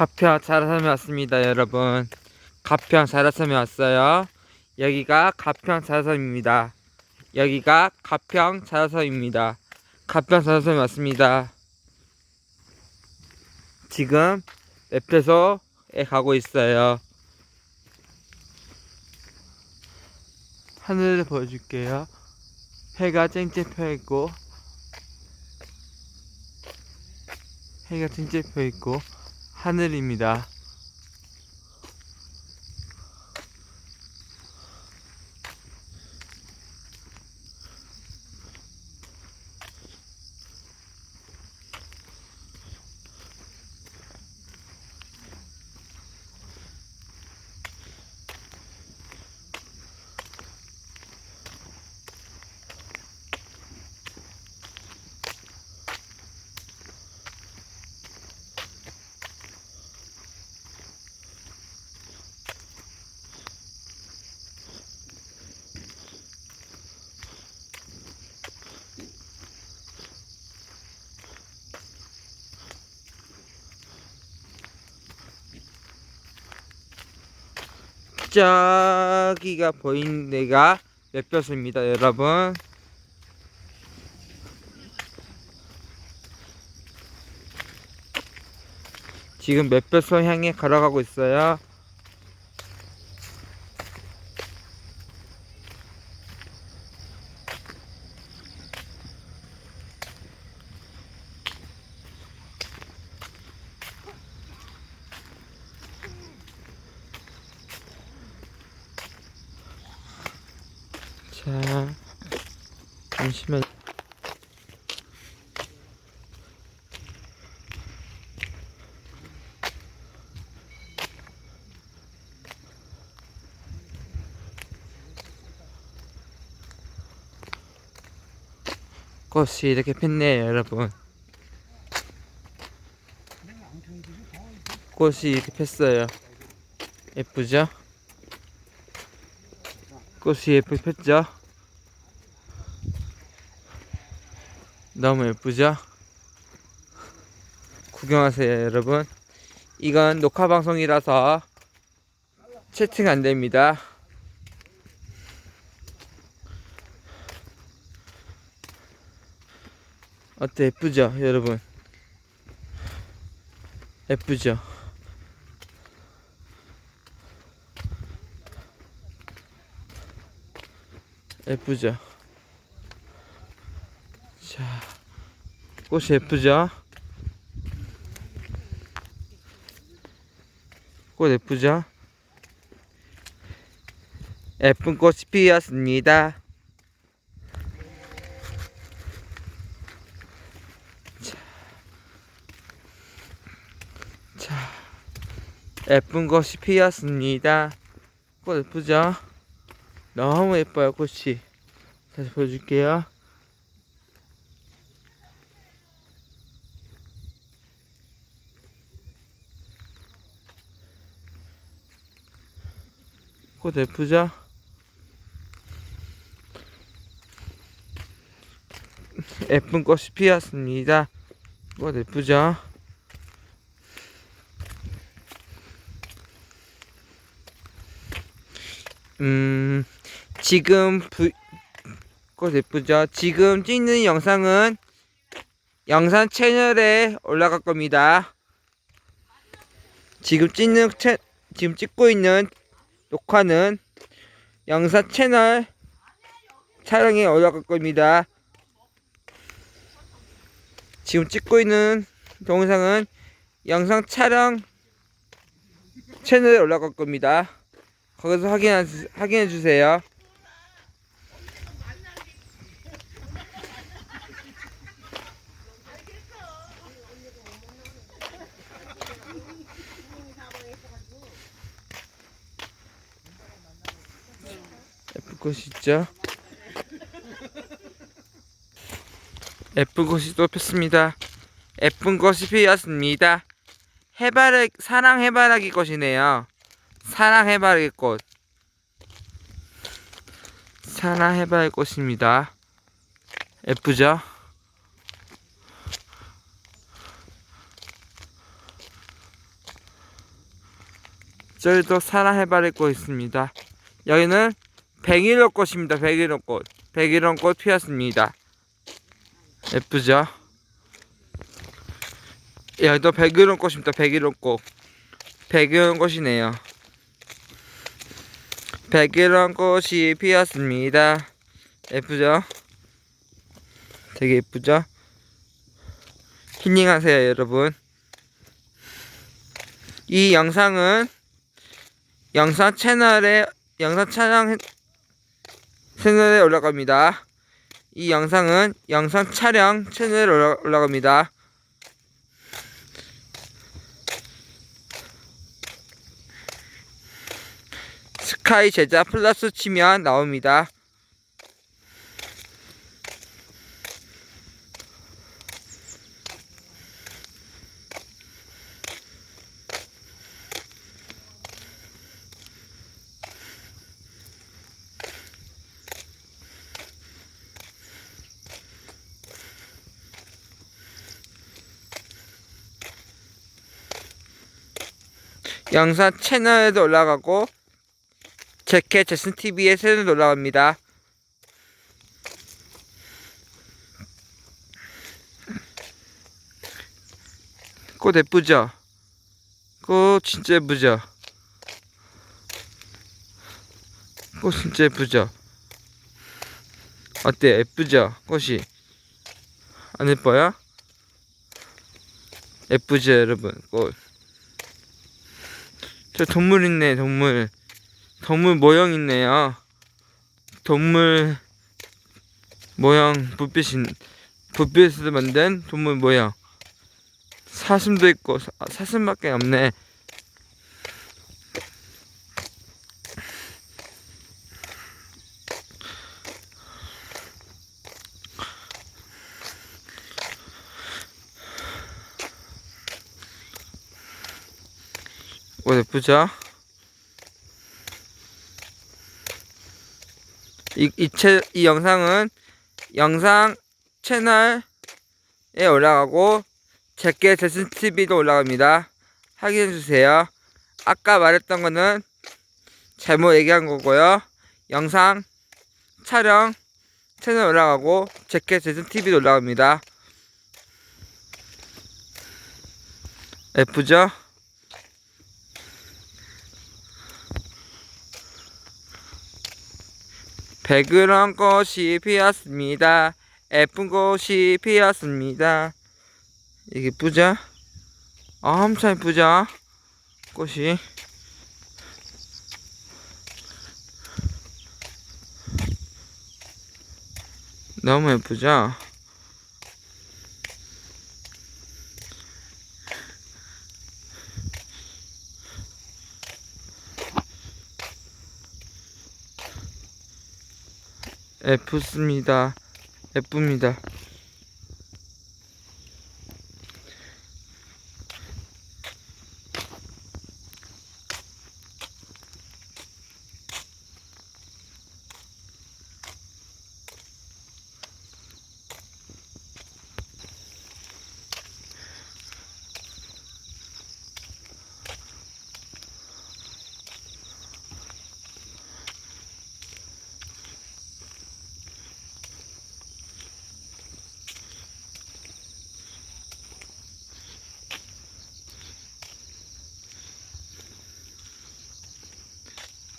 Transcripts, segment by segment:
가평 자라섬에 왔습니다, 여러분. 가평 자라섬에 왔어요. 여기가 가평 자라섬입니다. 여기가 가평 자라섬입니다. 가평 자라섬에 왔습니다. 지금 맵에서에 가고 있어요. 하늘을 보여줄게요. 해가 쨍쨍 펴 있고 해가 쨍쨍 펴 있고 하늘입니다. 저기가 보이는 데가 맵볕입니다, 여러분. 지금 맵볕을 향해 걸어가고 있어요. 자, 잠시만. 꽃이 이렇게 폈네요, 여러분. 꽃이 이렇게 폈어요. 예쁘죠? 꽃이 예쁘게 폈죠? 너무 예쁘죠? 구경하세요, 여러분. 이건 녹화 방송이라서 채팅 안 됩니다. 어때 예쁘죠, 여러분? 예쁘죠? 예쁘죠? 자, 꽃이 예쁘죠? 꽃 예쁘죠? 예쁜 꽃이 피었습니다. 자, 자, 예쁜 꽃이 피었습니다. 꽃 예쁘죠? 너무 예뻐요 꽃이 다시 보여줄게요 꽃 예쁘죠? 예쁜 꽃이 피었습니다 꽃 예쁘죠? 음 지금 부... 꽃 예쁘죠? 지금 찍는 영상은 영상 채널에 올라갈 겁니다. 지금 찍는 채... 지금 찍고 있는 녹화는 영상 채널 촬영에 올라갈 겁니다. 지금 찍고 있는 동영상은 영상 촬영 채널에 올라갈 겁니다. 거기서 확인해, 확인해 주세요. 꽃이 있죠? 예쁜 꽃이 또 폈습니다. 예쁜 꽃이 피었습니다. 해바라기, 사랑 해바라기 꽃이네요. 사랑 해바라기 꽃. 사랑 해바라기 꽃입니다. 예쁘죠? 저희도 사랑해바라고 있습니다. 여기는 백일홍 꽃입니다. 백일홍 꽃. 백일홍 꽃 피었습니다. 예쁘죠? 여기도 백일홍 꽃입니다. 백일홍 꽃. 백일홍 꽃이네요. 백일홍 꽃이 피었습니다. 예쁘죠? 되게 예쁘죠? 힐링하세요, 여러분. 이 영상은 영상 채널에 영상 촬영 채널에 올라갑니다. 이 영상은 영상 촬영 채널에 올라, 올라갑니다. 스카이 제자 플러스 치면 나옵니다. 영상 채널에도 올라가고 제케 제슨 TV에 채널도 올라갑니다. 꽃 예쁘죠? 꽃 진짜 예쁘죠? 꽃 진짜 예쁘죠? 어때 예쁘죠? 꽃이 안 예뻐요? 예쁘죠 여러분 꽃저 동물 있네 동물 동물 모형 있네요. 동물 모형 불빛인 불빛으로 만든 동물 모형. 사슴도 있고 사, 아, 사슴밖에 없네. 오 예쁘죠? 이, 이, 채, 이 영상은 영상 채널에 올라가고 제게 제슨 TV도 올라갑니다. 확인해 주세요. 아까 말했던 거는 잘못 얘기한 거고요. 영상 촬영 채널 올라가고 제게 제슨 TV도 올라갑니다. 예쁘죠? 백그런 꽃이 피었습니다. 예쁜 꽃이 피었습니다. 이게 예쁘죠? 엄청 예쁘죠? 꽃이. 너무 예쁘죠? 예쁘습니다. 예쁩니다.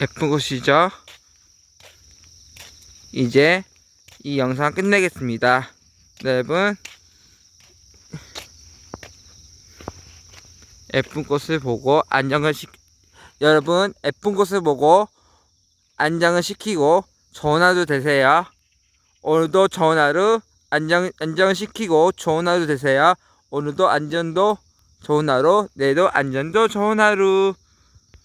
예쁜 곳이죠. 이제 이 영상 끝내겠습니다. 네, 여러분 예쁜 꽃을 보고 안정을 시 여러분 예쁜 꽃을 보고 안정을 시키고 좋은 하루 되세요. 오늘도 좋은 하루 안정 안정을 시키고 좋은 하루 되세요. 오늘도 안전도 좋은 하루, 내일도 안전도 좋은 하루.